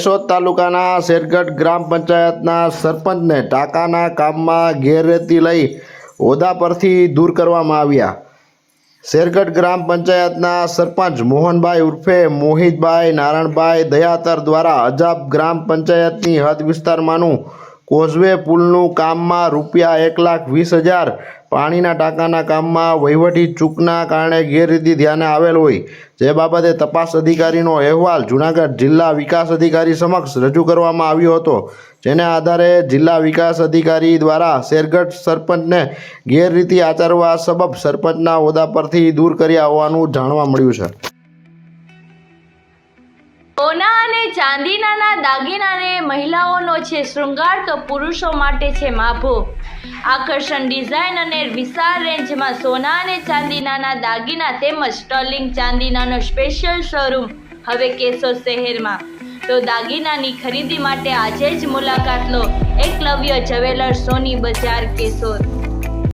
કેશોદ તાલુકાના શેરગઢ ગ્રામ પંચાયતના સરપંચને ટાંકાના કામમાં ગેરરેતી લઈ હોદ્દા પરથી દૂર કરવામાં આવ્યા. શેરગઢ ગ્રામ પંચાયતના સરપંચ મોહનભાઈ ઉર્ફે મોહિતભાઈ નારાયણભાઈ દયાતર દ્વારા અજાબ ગ્રામ પંચાયતની હદ વિસ્તારમાંનું કોઝવે પુલનું કામમાં રૂપિયા એક લાખ વીસ હજાર. પાણીના ટાંકાના કામમાં વહીવટી ચૂકના કારણે ગેરરીતિ ધ્યાને આવેલ હોય. જે બાબતે તપાસ અધિકારીનો અહેવાલ જૂનાગઢ જિલ્લા વિકાસ અધિકારી સમક્ષ રજૂ કરવામાં આવ્યો હતો. જેને આધારે જિલ્લા વિકાસ અધિકારી દ્વારા શેરગઢ સરપંચને ગેરરીતિ આચરવા સબબ સરપંચના હોદ્દા પરથી દૂર કર્યા હોવાનું જાણવા મળ્યું છે. સોના અને ચાંદીનાના દાગીનાને મહિલાઓનો છે શૃંગાર તો પુરુષો માટે છે માભો. આકર્ષણ ડિઝાઇન અને વિશાળ રેન્જમાં સોના અને ચાંદીનાના દાગીના તેમજ સ્ટર્લિંગ ચાંદીનાનો સ્પેશિયલ શોરૂમ હવે કેશોદ શહેરમાં. તો દાગીનાની ખરીદી માટે આજે જ મુલાકાત લો. એકલવ્ય જવેલર સોની બજાર કેશોદ.